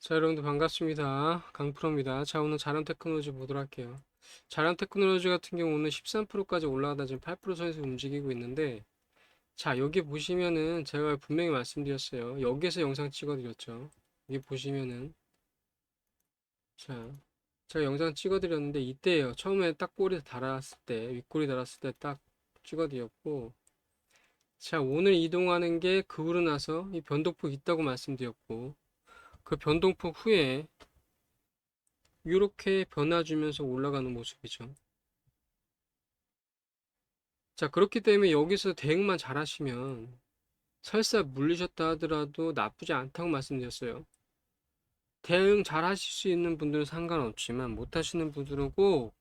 자, 여러분들 반갑습니다. 강프로입니다. 자, 오늘 자랑 테크놀로지 보도록 할게요. 자랑 테크놀로지 같은 경우는 13%까지 올라가다 지금 8% 선에서 움직이고 있는데, 자, 여기 보시면은 제가 분명히 말씀드렸어요. 여기에서 영상 찍어드렸죠. 여기 보시면은, 자, 제가 영상 찍어드렸는데, 이때예요. 처음에 딱 꼬리 달았을 때, 윗꼬리 달았을 때 딱 찍어드렸고, 자, 오늘 이동하는 게 그 후로 나서 이 변동폭 있다고 말씀드렸고, 그 변동폭 후에 이렇게 변화 주면서 올라가는 모습이죠. 자, 그렇기 때문에 여기서 대응만 잘 하시면 설사 물리셨다 하더라도 나쁘지 않다고 말씀드렸어요. 대응 잘 하실 수 있는 분들은 상관없지만 못 하시는 분들은 꼭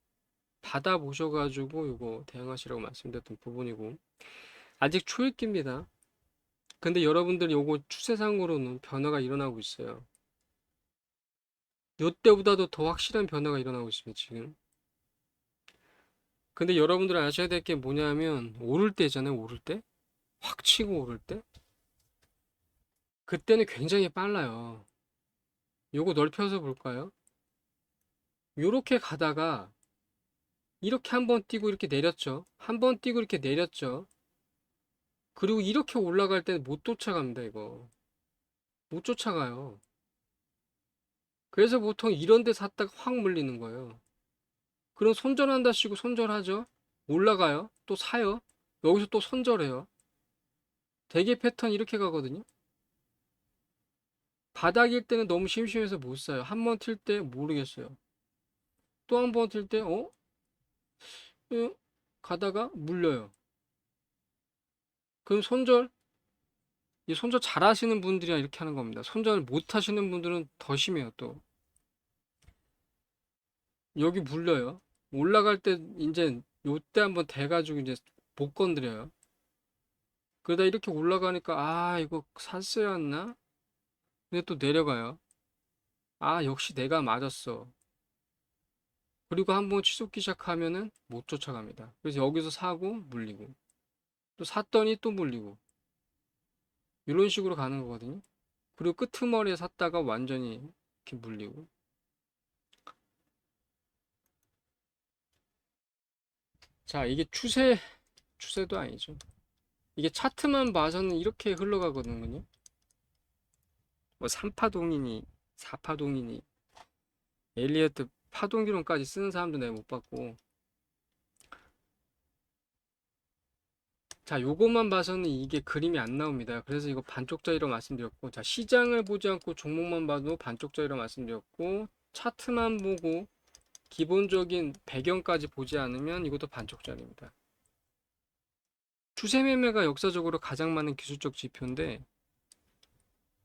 받아보셔가지고 이거 대응하시라고 말씀드렸던 부분이고 아직 초읽기입니다. 근데 여러분들 요거 추세상으로는 변화가 일어나고 있어요. 요때보다도 더 확실한 변화가 일어나고 있습니다, 지금. 근데 여러분들 아셔야 될 게 뭐냐면, 오를 때잖아요, 오를 때? 확 치고 오를 때? 그때는 굉장히 빨라요. 요거 넓혀서 볼까요? 요렇게 가다가, 이렇게 한 번 뛰고 이렇게 내렸죠. 한 번 뛰고 이렇게 내렸죠. 그리고 이렇게 올라갈 때는 못 쫓아갑니다, 이거. 못 쫓아가요. 그래서 보통 이런 데 샀다가 확 물리는 거예요. 그럼 손절한다 시고 손절하죠. 올라가요. 또 사요. 여기서 또 손절해요. 대개 패턴 이렇게 가거든요. 바닥일 때는 너무 심심해서 못 사요. 한번틀때 모르겠어요. 또 한번틀 때, 어? 어? 가다가 물려요. 그럼 손절? 이 손절 잘 하시는 분들이야 이렇게 하는 겁니다. 손절 못 하시는 분들은 더 심해요, 또. 여기 물려요. 올라갈 때 이제 요때 한번 대가지고 이제 못 건드려요. 그러다 이렇게 올라가니까 아, 이거 샀어야 했나? 근데 또 내려가요. 아, 역시 내가 맞았어. 그리고 한번 치솟기 시작하면은 못 쫓아갑니다. 그래서 여기서 사고 물리고 또 샀더니 또 물리고 이런 식으로 가는 거거든요. 그리고 끄트머리에 샀다가 완전히 이렇게 물리고. 자, 이게 추세, 추세도 아니죠. 이게 차트만 봐서는 이렇게 흘러가거든요. 뭐 3파동이니 4파동이니 엘리어트 파동기론까지 쓰는 사람도 내가 못 봤고 자, 요것만 봐서는 이게 그림이 안 나옵니다. 그래서 이거 반쪽짜리로 말씀드렸고, 자, 시장을 보지 않고 종목만 봐도 반쪽짜리로 말씀드렸고, 차트만 보고 기본적인 배경까지 보지 않으면 이것도 반쪽짜리입니다. 추세 매매가 역사적으로 가장 많은 기술적 지표인데,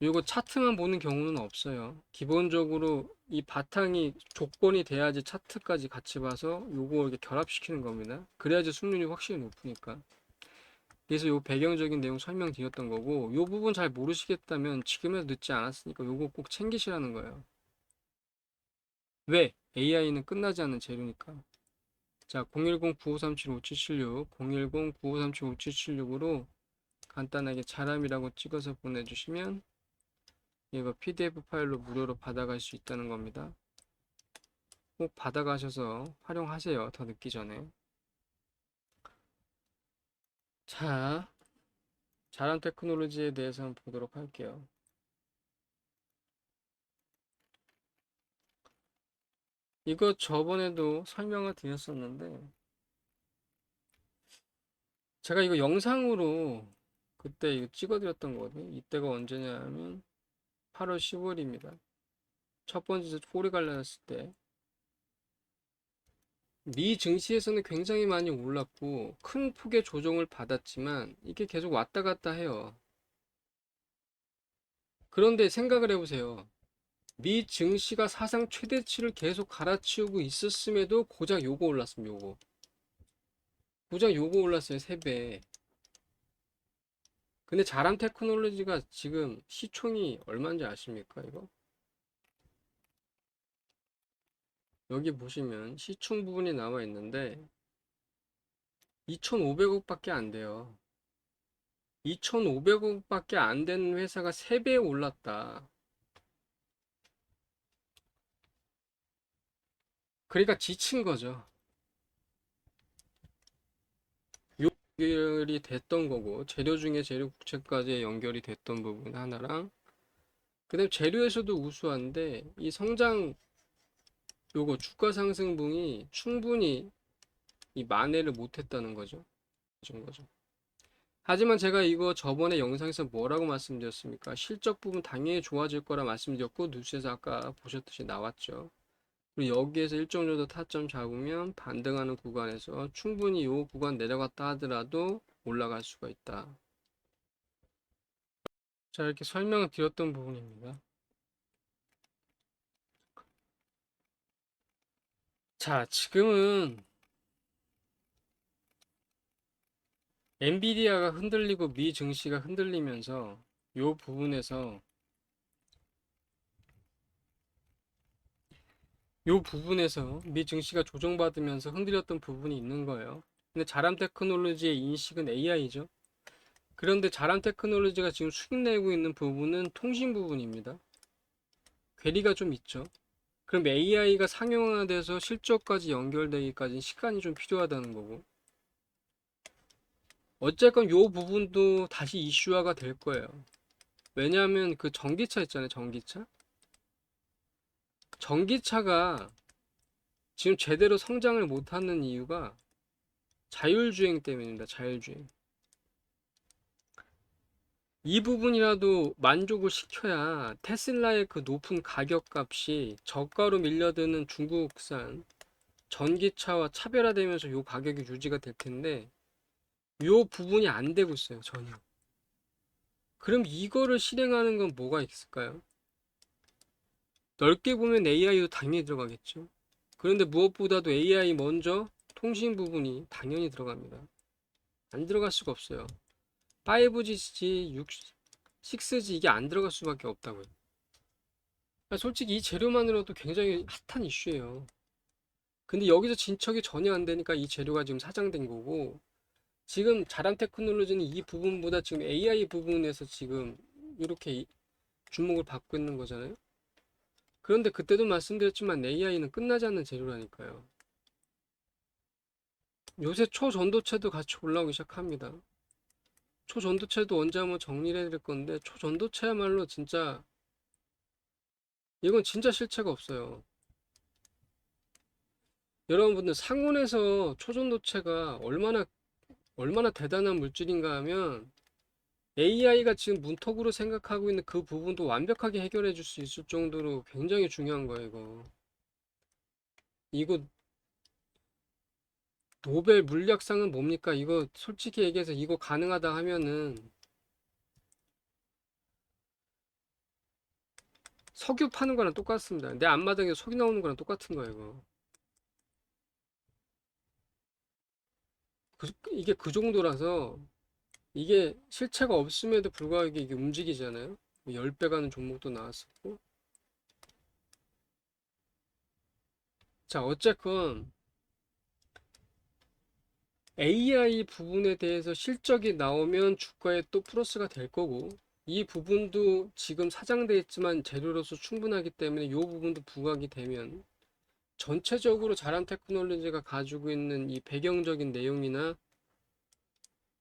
이거 차트만 보는 경우는 없어요. 기본적으로 이 바탕이 조건이 돼야지 차트까지 같이 봐서 요거 이렇게 결합시키는 겁니다. 그래야지 승률이 확실히 높으니까. 그래서 요 배경적인 내용 설명드렸던 거고 요 부분 잘 모르시겠다면 지금에도 늦지 않았으니까 요거 꼭 챙기시라는 거예요. 왜? AI는 끝나지 않는 재료니까. 자, 010-9537-5776, 010-9537-5776으로 간단하게 자람이라고 찍어서 보내주시면 이거 PDF 파일로 무료로 받아갈 수 있다는 겁니다. 꼭 받아가셔서 활용하세요. 더 늦기 전에. 자, 자랑 테크놀로지에 대해서 한번 보도록 할게요. 이거 저번에도 설명을 드렸었는데, 제가 이거 영상으로 그때 이거 찍어드렸던 거거든요. 이때가 언제냐면 8월 15일입니다. 첫 번째 꼬리 갈라졌을 때. 미 증시에서는 굉장히 많이 올랐고 큰 폭의 조정을 받았지만 이게 계속 왔다 갔다 해요. 그런데 생각을 해보세요. 미 증시가 사상 최대치를 계속 갈아치우고 있었음에도 고작 요거 올랐습니다. 요거. 고작 요거 올랐어요. 3배. 근데 자람 테크놀로지가 지금 시총이 얼마인지 아십니까? 이거? 여기 보시면 시총 부분이 나와 있는데 2,500억 밖에 안 돼요. 2,500억 밖에 안 되는 회사가 3배 올랐다. 그러니까 지친 거죠. 연결이 됐던 거고 재료 중에 재료 국채까지 연결이 됐던 부분 하나랑 그다음 재료에서도 우수한데 이 성장 요거 주가 상승분이 충분히 이 만회를 못했다는 거죠. 준 거죠. 하지만 제가 이거 저번에 영상에서 뭐라고 말씀드렸습니까? 실적 부분 당연히 좋아질 거라 말씀드렸고 뉴스에서 아까 보셨듯이 나왔죠. 그리고 여기에서 일정 정도 타점 잡으면 반등하는 구간에서 충분히 이 구간 내려갔다 하더라도 올라갈 수가 있다. 자, 이렇게 설명을 드렸던 부분입니다. 자, 지금은 엔비디아가 흔들리고 미 증시가 흔들리면서 이 부분에서 이 부분에서 미 증시가 조정받으면서 흔들렸던 부분이 있는 거예요. 근데 자람 테크놀로지의 인식은 AI죠. 그런데 자람 테크놀로지가 지금 수익 내고 있는 부분은 통신 부분입니다. 괴리가 좀 있죠. 그럼 AI가 상용화돼서 실적까지 연결되기까지 시간이 좀 필요하다는 거고. 어쨌건 요 부분도 다시 이슈화가 될 거예요. 왜냐하면 그 전기차 있잖아요, 전기차. 전기차가 지금 제대로 성장을 못하는 이유가 자율주행 때문입니다. 자율주행. 이 부분이라도 만족을 시켜야 테슬라의 그 높은 가격 값이 저가로 밀려드는 중국산 전기차와 차별화되면서 요 가격이 유지가 될 텐데 요 부분이 안 되고 있어요. 전혀. 그럼 이거를 실행하는 건 뭐가 있을까요? 넓게 보면 AI도 당연히 들어가겠죠. 그런데 무엇보다도 AI 먼저 통신 부분이 당연히 들어갑니다. 안 들어갈 수가 없어요. 5G, 6, 6G 이게 안 들어갈 수밖에 없다고요. 그러니까 솔직히 이 재료만으로도 굉장히 핫한 이슈예요. 근데 여기서 진척이 전혀 안 되니까 이 재료가 지금 사장된 거고 지금 자람 테크놀로지는 이 부분보다 지금 AI 부분에서 지금 이렇게 주목을 받고 있는 거잖아요. 그런데 그때도 말씀드렸지만 AI는 끝나지 않는 재료라니까요. 요새 초전도체도 같이 올라오기 시작합니다. 초전도체도 언제 한번 정리를 해드릴 건데 초전도체야말로 진짜 이건 진짜 실체가 없어요. 여러분들 상온에서 초전도체가 얼마나 얼마나 대단한 물질인가 하면 AI가 지금 문턱으로 생각하고 있는 그 부분도 완벽하게 해결해 줄 수 있을 정도로 굉장히 중요한 거예요, 이거. 이거 노벨 물리학상은 뭡니까? 이거 솔직히 얘기해서 이거 가능하다 하면은 석유 파는 거랑 똑같습니다. 내 앞마당에 석유 나오는 거랑 똑같은 거예요, 이거. 그, 이게 그 정도라서 이게 실체가 없음에도 불구하고 이게 움직이잖아요. 10배 가는 종목도 나왔었고. 자, 어쨌건 AI 부분에 대해서 실적이 나오면 주가에 또 플러스가 될 거고 이 부분도 지금 사장돼 있지만 재료로서 충분하기 때문에 이 부분도 부각이 되면 전체적으로 자란 테크놀로지가 가지고 있는 이 배경적인 내용이나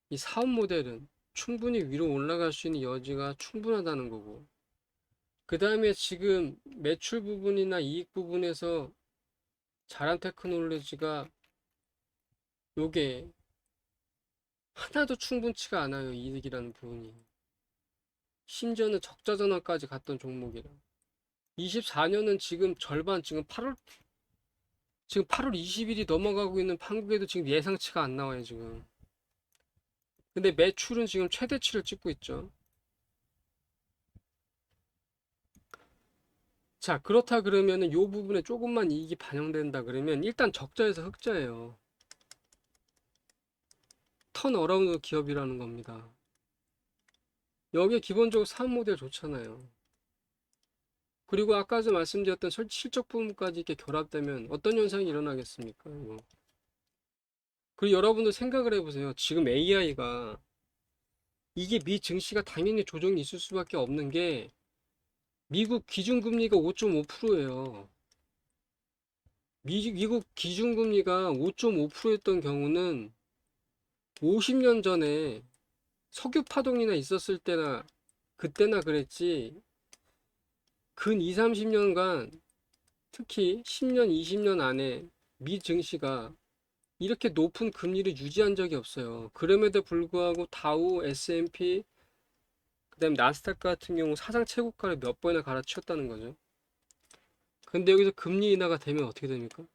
이 사업 모델은 충분히 위로 올라갈 수 있는 여지가 충분하다는 거고 그 다음에 지금 매출 부분이나 이익 부분에서 자란 테크놀로지가 요게 하나도 충분치가 않아요 이득이라는 부분이. 심지어는 적자 전환까지 갔던 종목이라. 24년은 지금 절반 지금 8월 지금 8월 20일이 넘어가고 있는 한국에도 지금 예상치가 안 나와요 지금. 근데 매출은 지금 최대치를 찍고 있죠. 자 그렇다 그러면은 요 부분에 조금만 이익이 반영된다 그러면 일단 적자에서 흑자예요 턴 어라운드 기업이라는 겁니다. 여기에 기본적으로 사업 모델 좋잖아요. 그리고 아까도 말씀드렸던 설- 실적 부분까지 이렇게 결합되면 어떤 현상이 일어나겠습니까? 이거. 그리고 여러분들 생각을 해보세요. 지금 AI가 이게 미 증시가 당연히 조정이 있을 수밖에 없는 게 미국 기준금리가 5.5%예요. 미, 미국 기준금리가 5.5%였던 경우는 50년 전에 석유 파동이나 있었을 때나 그때나 그랬지 근 2, 30년간 특히 10년, 20년 안에 미 증시가 이렇게 높은 금리를 유지한 적이 없어요. 그럼에도 불구하고 다우, S&P, 그다음 나스닥 같은 경우 사상 최고가를 몇 번이나 갈아치웠다는 거죠. 근데 여기서 금리 인하가 되면 어떻게 됩니까?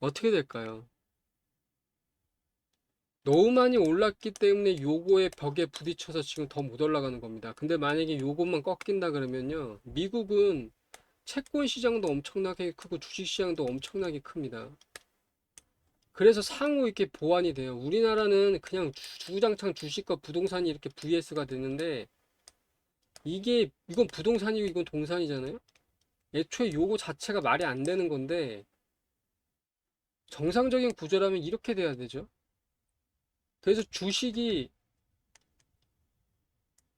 어떻게 될까요? 너무 많이 올랐기 때문에 요거의 벽에 부딪혀서 지금 더 못 올라가는 겁니다. 근데 만약에 요것만 꺾인다 그러면요. 미국은 채권 시장도 엄청나게 크고 주식 시장도 엄청나게 큽니다. 그래서 상호 이렇게 보완이 돼요. 우리나라는 그냥 주- 주구장창 주식과 부동산이 이렇게 VS가 되는데 이게 이건 부동산이고 이건 동산이잖아요. 애초에 요거 자체가 말이 안 되는 건데 정상적인 구조라면 이렇게 돼야 되죠. 그래서 주식이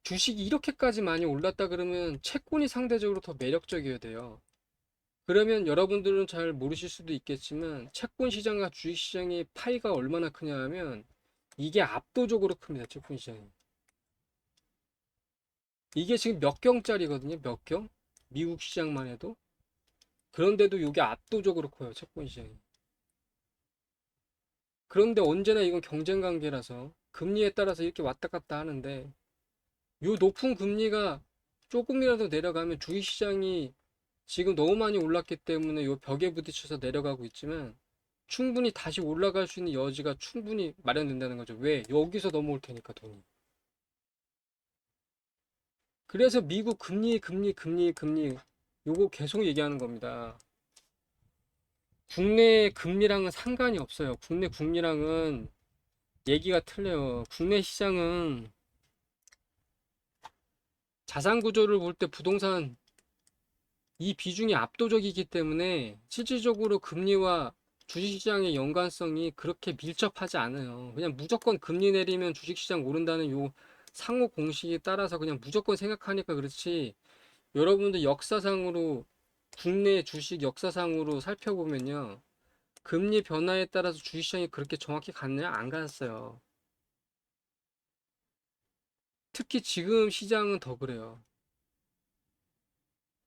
주식이 이렇게까지 많이 올랐다 그러면 채권이 상대적으로 더 매력적이어야 돼요. 그러면 여러분들은 잘 모르실 수도 있겠지만 채권 시장과 주식 시장의 파이가 얼마나 크냐 하면 이게 압도적으로 큽니다. 채권 시장이. 이게 지금 몇 경짜리거든요. 몇 경? 미국 시장만 해도. 그런데도 이게 압도적으로 커요. 채권 시장이. 그런데 언제나 이건 경쟁 관계라서 금리에 따라서 이렇게 왔다 갔다 하는데 요 높은 금리가 조금이라도 내려가면 주식시장이 지금 너무 많이 올랐기 때문에 요 벽에 부딪혀서 내려가고 있지만 충분히 다시 올라갈 수 있는 여지가 충분히 마련된다는 거죠. 왜? 여기서 넘어올 테니까 돈이. 그래서 미국 금리, 금리, 금리, 금리 요거 계속 얘기하는 겁니다. 국내 금리랑은 상관이 없어요. 국내 금리랑은 얘기가 틀려요. 국내 시장은 자산 구조를 볼 때 부동산 이 비중이 압도적이기 때문에 실질적으로 금리와 주식시장의 연관성이 그렇게 밀접하지 않아요. 그냥 무조건 금리 내리면 주식시장 오른다는 요 상호 공식에 따라서 그냥 무조건 생각하니까 그렇지 여러분들 역사상으로 국내 주식 역사상으로 살펴보면요. 금리 변화에 따라서 주식시장이 그렇게 정확히 갔나요? 안 갔어요. 특히 지금 시장은 더 그래요.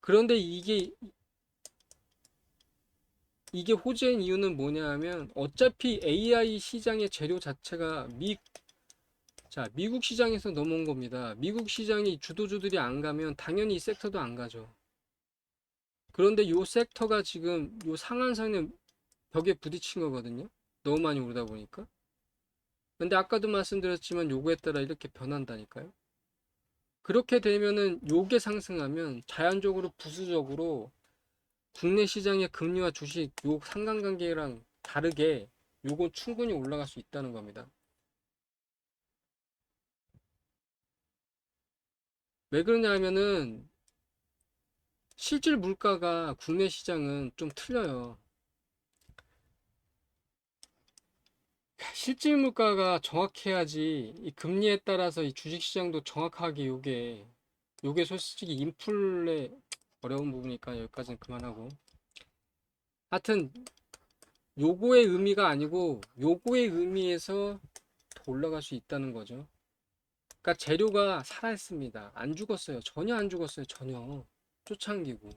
그런데 이게 이게 호재인 이유는 뭐냐 하면 어차피 AI 시장의 재료 자체가 미, 자, 미국 시장에서 넘어온 겁니다. 미국 시장이 주도주들이 안 가면 당연히 이 섹터도 안 가죠. 그런데 요 섹터가 지금 요 상한선의 벽에 부딪힌 거거든요. 너무 많이 오르다 보니까. 근데 아까도 말씀드렸지만 요거에 따라 이렇게 변한다니까요. 그렇게 되면은 요게 상승하면 자연적으로 부수적으로 국내 시장의 금리와 주식 요 상관관계랑 다르게 요건 충분히 올라갈 수 있다는 겁니다. 왜 그러냐 하면은 실질 물가가 국내 시장은 좀 틀려요. 실질 물가가 정확해야지 이 금리에 따라서 이 주식 시장도 정확하게 요게 요게 솔직히 인플레 어려운 부분이니까 여기까지는 그만하고 하여튼 요거의 의미가 아니고 요거의 의미에서 더 올라갈 수 있다는 거죠. 그러니까 재료가 살아있습니다. 안 죽었어요. 전혀 안 죽었어요. 전혀. 초창기고.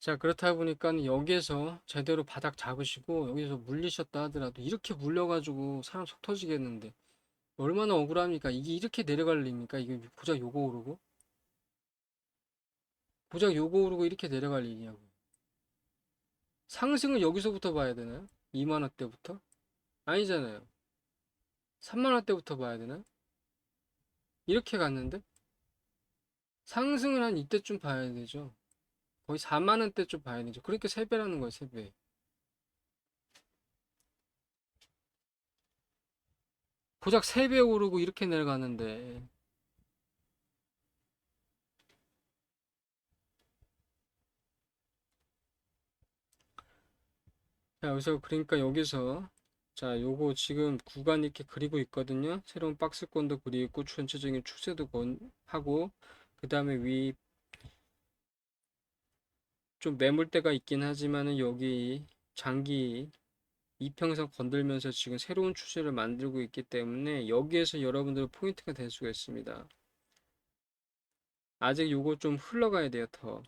자, 그렇다 보니까 여기에서 제대로 바닥 잡으시고 여기서 물리셨다 하더라도 이렇게 물려가지고 사람 속 터지겠는데 얼마나 억울합니까? 이게 이렇게 내려갈 일입니까? 이게 고작 요거 오르고? 고작 요거 오르고 이렇게 내려갈 일이냐고. 상승은 여기서부터 봐야 되나요? 2만 원대부터? 아니잖아요. 3만 원대부터 봐야 되나요? 이렇게 갔는데? 상승은 한 이때쯤 봐야 되죠. 거의 4만 원대쯤 봐야 되죠. 그러니까 3배라는 거예요, 3배. 고작 3배 오르고 이렇게 내려가는데 자, 여기서 그러니까 여기서 자, 요거 지금 구간 이렇게 그리고 있거든요. 새로운 박스권도 그리고 전체적인 추세도 건 하고 그 다음에 위 좀 매물대가 있긴 하지만은 여기 장기 이평선 건들면서 지금 새로운 추세를 만들고 있기 때문에 여기에서 여러분들 포인트가 될 수가 있습니다. 아직 요거 좀 흘러가야 돼요, 더.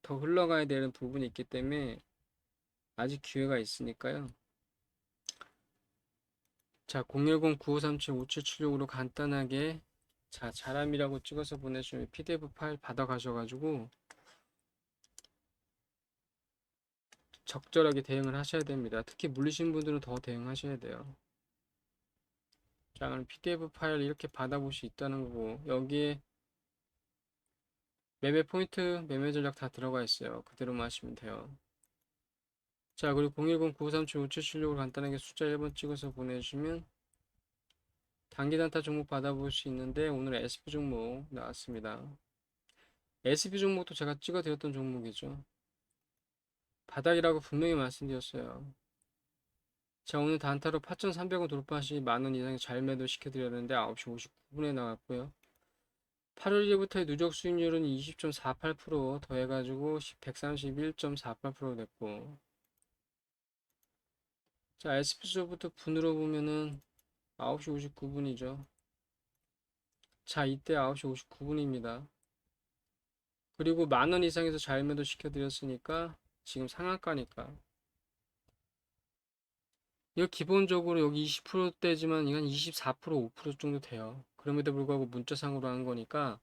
더 흘러가야 되는 부분이 있기 때문에 아직 기회가 있으니까요. 자, 010-9537-5776으로 간단하게 자, 자람이라고 찍어서 보내주면 PDF 파일 받아가셔가지고 적절하게 대응을 하셔야 됩니다. 특히 물리신 분들은 더 대응하셔야 돼요. 자, 그럼 PDF 파일 이렇게 받아볼 수 있다는 거고 여기에 매매 포인트, 매매 전략 다 들어가 있어요. 그대로만 하시면 돼요. 자, 그리고 010-9537-5776을 간단하게 숫자 1번 찍어서 보내주시면 단기 단타 종목 받아볼 수 있는데 오늘 SP 종목 나왔습니다. SP 종목도 제가 찍어 드렸던 종목이죠. 바닥이라고 분명히 말씀드렸어요. 자, 오늘 단타로 8,300원 돌파 시 만원 이상 잘 매도 시켜드렸는데 9시 59분에 나왔고요. 8월 1일부터의 누적 수익률은 20.48% 더해가지고 131.48% 됐고 자 SP소부터 분으로 보면은 9시 59분이죠. 자 이때 9시 59분입니다. 그리고 만 원 이상에서 잘 매도 시켜드렸으니까 지금 상한가니까. 이거 기본적으로 여기 20%대지만 이건 24% 5% 정도 돼요. 그럼에도 불구하고 문자상으로 하는 거니까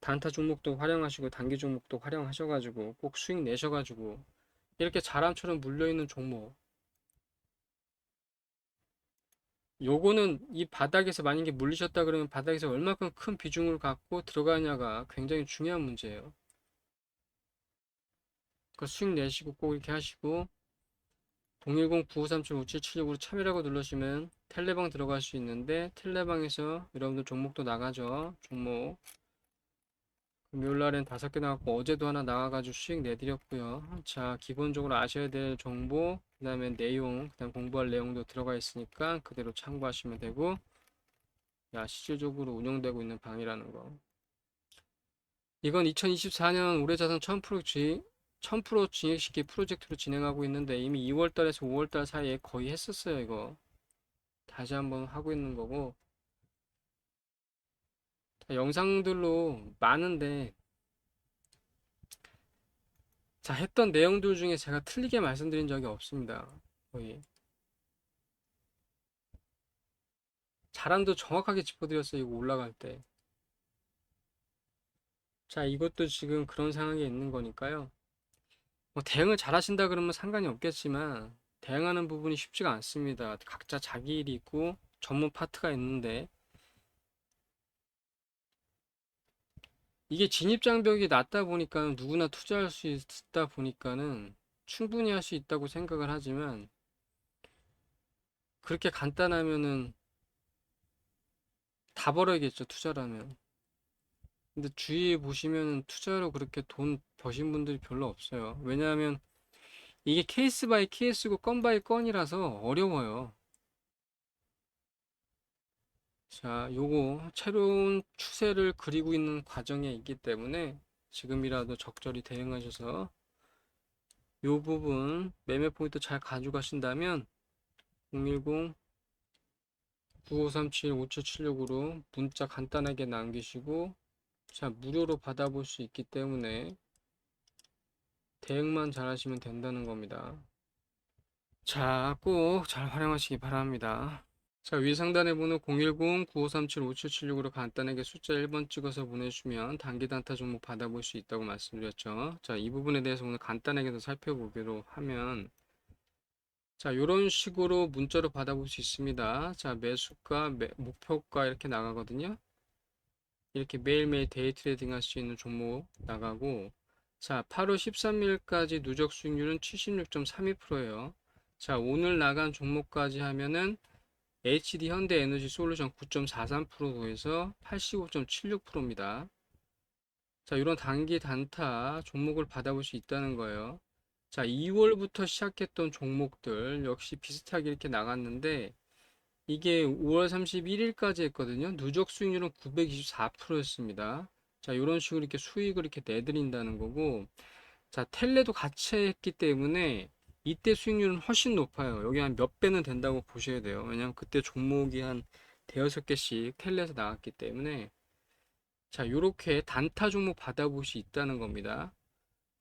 단타 종목도 활용하시고 단기 종목도 활용하셔가지고 꼭 수익 내셔가지고 이렇게 자람처럼 물려있는 종목 요거는 이 바닥에서 만약에 물리셨다 그러면 바닥에서 얼마큼 큰 비중을 갖고 들어가냐가 굉장히 중요한 문제예요. 그 수익 내시고 꼭 이렇게 하시고 010-9537-5776으로 참여라고 누르시면 텔레방 들어갈 수 있는데 텔레방에서 여러분들 종목도 나가죠. 종목 금요일날엔 다섯 개 나갔고 어제도 하나 나가가지고 수익 내드렸고요. 자 기본적으로 아셔야 될 정보 그 다음에 내용 그 다음 공부할 내용도 들어가 있으니까 그대로 참고하시면 되고 야 실질적으로 운영되고 있는 방이라는 거. 이건 2024년 올해 자산 1000% 주의 1000% 증액시키 프로젝트로 진행하고 있는데 이미 2월달에서 5월달 사이에 거의 했었어요 이거. 다시 한번 하고 있는 거고. 자, 영상들로 많은데 자 했던 내용들 중에 제가 틀리게 말씀드린 적이 없습니다 거의 자람도 정확하게 짚어드렸어요 이거 올라갈 때 자, 이것도 지금 그런 상황에 있는 거니까요. 뭐 대응을 잘 하신다 그러면 상관이 없겠지만 대응하는 부분이 쉽지가 않습니다. 각자 자기 일이 있고 전문 파트가 있는데 이게 진입 장벽이 낮다 보니까 누구나 투자할 수 있다 보니까는 충분히 할 수 있다고 생각을 하지만 그렇게 간단하면은 다 벌어야겠죠, 투자라면. 근데 주위에 보시면은 투자로 그렇게 돈 버신 분들이 별로 없어요. 왜냐하면 이게 케이스 바이 케이스고 건 바이 건이라서 어려워요. 자, 요거 새로운 추세를 그리고 있는 과정에 있기 때문에 지금이라도 적절히 대응하셔서 요 부분 매매 포인트 잘 가져가신다면 010 9537 5776으로 문자 간단하게 남기시고 자 무료로 받아볼 수 있기 때문에 대응만 잘하시면 된다는 겁니다. 자, 꼭 잘 활용하시기 바랍니다. 자, 위 상단에 보는 010-9537-5776으로 간단하게 숫자 1번 찍어서 보내주시면 단기 단타 종목 받아볼 수 있다고 말씀드렸죠. 자, 이 부분에 대해서 오늘 간단하게 더 살펴보기로 하면 자, 이런 식으로 문자로 받아볼 수 있습니다. 자, 매수가, 매, 목표가 이렇게 나가거든요. 이렇게 매일매일 데이 트레이딩 할 수 있는 종목 나가고 자, 8월 13일까지 누적 수익률은 76.32%예요. 자, 오늘 나간 종목까지 하면은 HD 현대 에너지 솔루션 9.43%에서 85.76%입니다. 자, 이런 단기 단타 종목을 받아볼 수 있다는 거예요. 자, 2월부터 시작했던 종목들 역시 비슷하게 이렇게 나갔는데 이게 5월 31일까지 했거든요. 누적 수익률은 924%였습니다. 자, 이런 식으로 이렇게 수익을 이렇게 내드린다는 거고 자, 텔레도 같이 했기 때문에 이때 수익률은 훨씬 높아요. 여기 한 몇 배는 된다고 보셔야 돼요. 왜냐면 그때 종목이 한 대여섯 개씩 텔레에서 나왔기 때문에 자, 요렇게 단타 종목 받아볼 수 있다는 겁니다.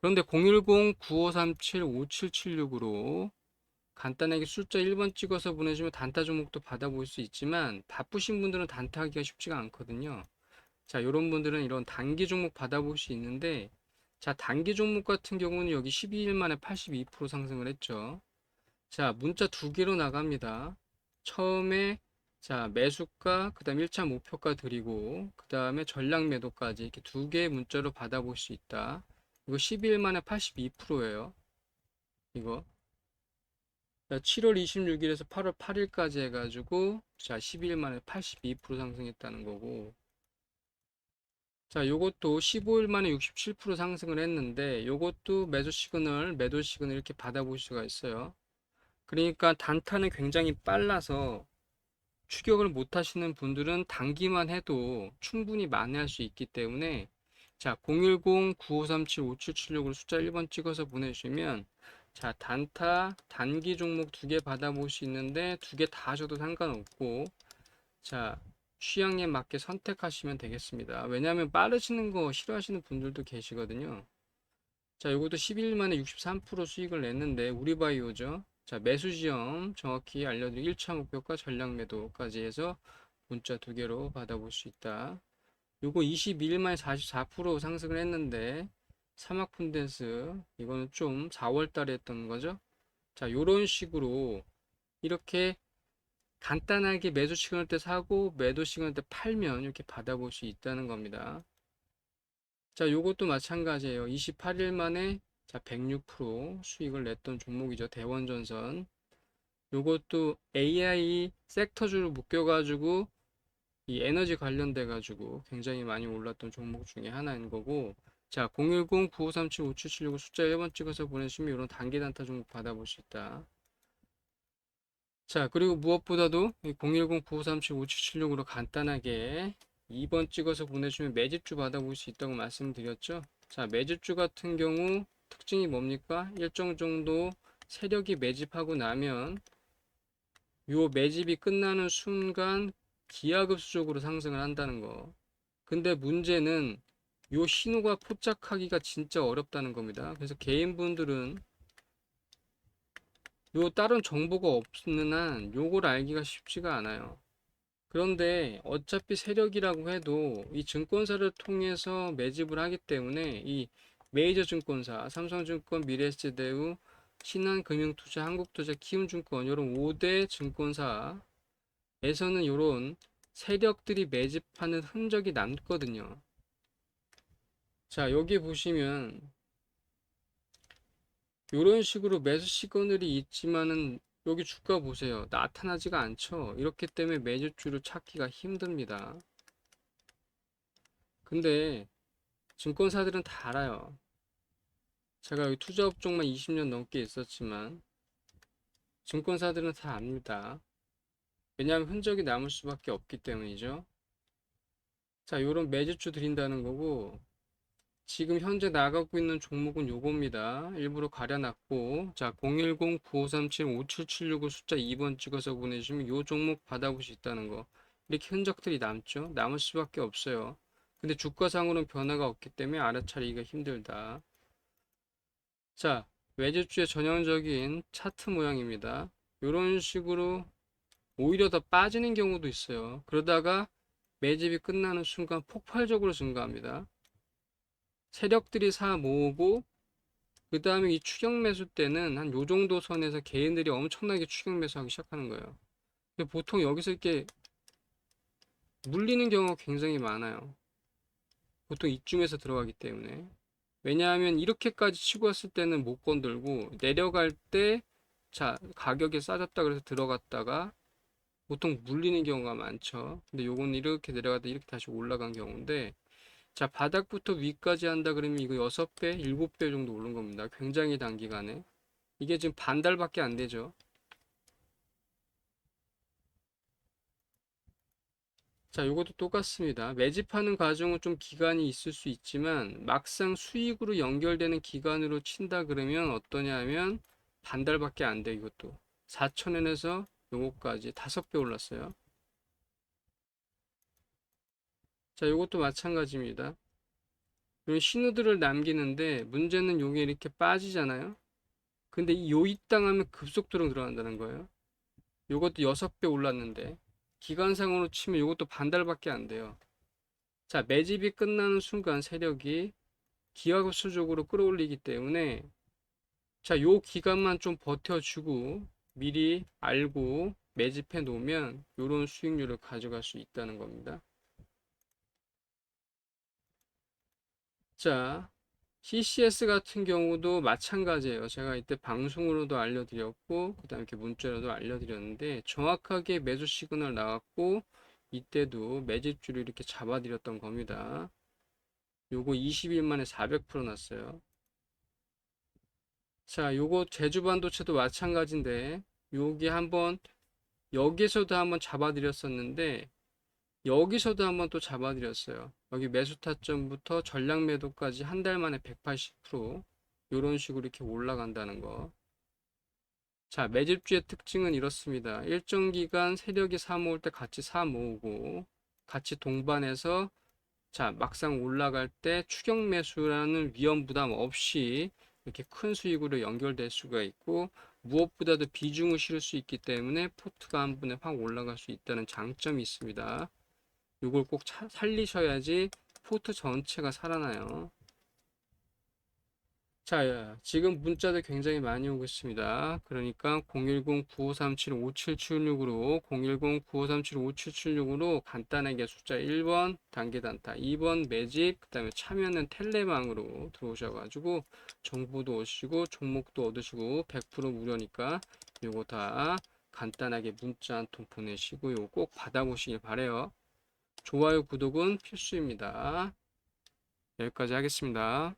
그런데 010-9537-5776으로 간단하게 숫자 1번 찍어서 보내주면 단타 종목도 받아볼 수 있지만 바쁘신 분들은 단타 하기가 쉽지가 않거든요. 자, 이런 분들은 이런 단기 종목 받아볼 수 있는데 자, 단기 종목 같은 경우는 여기 12일 만에 82% 상승을 했죠. 자, 문자 두 개로 나갑니다. 처음에 자, 매수가, 그 다음 1차 목표가 드리고, 그 다음에 전략 매도까지 이렇게 두 개의 문자로 받아볼 수 있다. 이거 12일 만에 82%예요. 이거. 자, 7월 26일에서 8월 8일까지 해가지고, 자, 12일 만에 82% 상승했다는 거고, 자, 요것도 15일 만에 67% 상승을 했는데, 요것도 매수 시그널, 매도 시그널 이렇게 받아볼 수가 있어요. 그러니까 단타는 굉장히 빨라서, 추격을 못 하시는 분들은 단기만 해도 충분히 만회할 수 있기 때문에 자 010-9537-5776으로 숫자 1번 찍어서 보내주시면 자 단타 단기 종목 두 개 받아볼 수 있는데 두 개 다 하셔도 상관없고 자 취향에 맞게 선택하시면 되겠습니다 왜냐하면 빠르시는 거 싫어하시는 분들도 계시거든요 자 이것도 11일 만에 63% 수익을 냈는데 우리 바이오죠 자, 매수 지점 정확히 알려드리고 1차 목표가 전략 매도까지 해서 문자 두 개로 받아볼 수 있다. 요거 22일 만에 44% 상승을 했는데 사막푼데스 이거는 좀 4월 달에 했던 거죠. 자, 요런 식으로 이렇게 간단하게 매수 시그널 때 사고 매도 시그널 때 팔면 이렇게 받아볼 수 있다는 겁니다. 자, 요것도 마찬가지예요. 28일 만에 자, 106% 수익을 냈던 종목이죠. 대원전선. 요것도 AI 섹터주로 묶여가지고 이 에너지 관련돼가지고 굉장히 많이 올랐던 종목 중에 하나인 거고 자 010-9537-5776 숫자 1번 찍어서 보내시면 이런 단기 단타 종목 받아볼 수 있다. 자 그리고 무엇보다도 010-9537-5776으로 간단하게 2번 찍어서 보내주면 매집주 받아볼 수 있다고 말씀드렸죠. 자 매집주 같은 경우 특징이 뭡니까? 일정 정도 세력이 매집하고 나면 요 매집이 끝나는 순간 기하급수적으로 상승을 한다는 거. 근데 문제는 요 신호가 포착하기가 진짜 어렵다는 겁니다. 그래서 개인분들은 요 다른 정보가 없는 한 요걸 알기가 쉽지가 않아요. 그런데 어차피 세력이라고 해도 이 증권사를 통해서 매집을 하기 때문에 이 메이저 증권사, 삼성증권, 미래에셋대우, 신한금융투자, 한국투자, 키움증권 이런 5대 증권사에서는 이런 세력들이 매집하는 흔적이 남거든요. 자, 여기 보시면 이런 식으로 매수 시그널이 있지만은 여기 주가 보세요. 나타나지가 않죠. 이렇기 때문에 매집주를 찾기가 힘듭니다. 근데 증권사들은 다 알아요. 제가 여기 투자 업 종만 20년 넘게 있었지만 증권사들은 다 압니다. 왜냐하면 흔적이 남을 수밖에 없기 때문이죠. 자, 요런 매집주 드린다는 거고 지금 현재 나가고 있는 종목은 요겁니다. 일부러 가려놨고 자 010-9537-5776을 숫자 2번 찍어서 보내주시면 요 종목 받아볼 수 있다는 거 이렇게 흔적들이 남죠. 남을 수밖에 없어요. 근데 주가상으로는 변화가 없기 때문에 알아차리기가 힘들다. 자, 외제주의 전형적인 차트 모양입니다. 이런 식으로 오히려 더 빠지는 경우도 있어요. 그러다가 매집이 끝나는 순간 폭발적으로 증가합니다. 세력들이 사 모으고 그 다음에 이 추격 매수 때는 한 요 정도 선에서 개인들이 엄청나게 추격 매수하기 시작하는 거예요. 보통 여기서 이렇게 물리는 경우가 굉장히 많아요. 보통 이쯤에서 들어가기 때문에 왜냐하면 이렇게까지 치고 왔을 때는 못 건들고 내려갈 때 자 가격이 싸졌다 그래서 들어갔다가 보통 물리는 경우가 많죠 근데 요건 이렇게 내려갔다 이렇게 다시 올라간 경우인데 자 바닥부터 위까지 한다 그러면 이거 6배 7배 정도 오른 겁니다 굉장히 단기간에 이게 지금 반 달밖에 안 되죠 자, 요것도 똑같습니다. 매집하는 과정은 좀 기간이 있을 수 있지만 막상 수익으로 연결되는 기간으로 친다 그러면 어떠냐면 반 달밖에 안 돼, 이것도. 4천원에서 요거까지 다섯 배 올랐어요. 자, 요것도 마찬가지입니다. 요 신호들을 남기는데 문제는 요게 이렇게 빠지잖아요. 근데 이 요입 당하면 급속도로 들어간다는 거예요. 요것도 여섯 배 올랐는데 기간상으로 치면 요것도 반 달밖에 안 돼요. 자, 매집이 끝나는 순간 세력이 기하급수적으로 끌어올리기 때문에 자, 요 기간만 좀 버텨주고 미리 알고 매집해 놓으면 요런 수익률을 가져갈 수 있다는 겁니다. 자, CCS 같은 경우도 마찬가지예요. 제가 이때 방송으로도 알려드렸고, 그 다음에 이렇게 문자로도 알려드렸는데, 정확하게 매수 시그널 나왔고, 이때도 매집줄을 이렇게 잡아드렸던 겁니다. 요거 20일 만에 400% 났어요. 자, 요거 제주 반도체도 마찬가지인데, 여기 한번, 여기서도 한번 잡아드렸었는데, 여기서도 한번 또 잡아드렸어요. 여기 매수 타점부터 전량 매도까지 한 달 만에 180% 이런 식으로 이렇게 올라간다는 거. 자, 매집주의 특징은 이렇습니다. 일정 기간 세력이 사 모을 때 같이 사 모으고 같이 동반해서 자, 막상 올라갈 때 추격 매수라는 위험 부담 없이 이렇게 큰 수익으로 연결될 수가 있고 무엇보다도 비중을 실을 수 있기 때문에 포트가 한 번에 확 올라갈 수 있다는 장점이 있습니다. 이걸 꼭 차- 살리셔야지 포트 전체가 살아나요. 자, 지금 문자도 굉장히 많이 오고 있습니다. 그러니까 010-9537-5776으로 010-9537-5776으로 간단하게 숫자 1번 단계 단타, 2번 매집, 그 다음에 참여는 텔레망으로 들어오셔가지고 정보도 오시고 종목도 얻으시고 100% 무료니까 요거 다 간단하게 문자 한 통 보내시고 요거 꼭 받아보시길 바래요. 좋아요, 구독은 필수입니다. 여기까지 하겠습니다.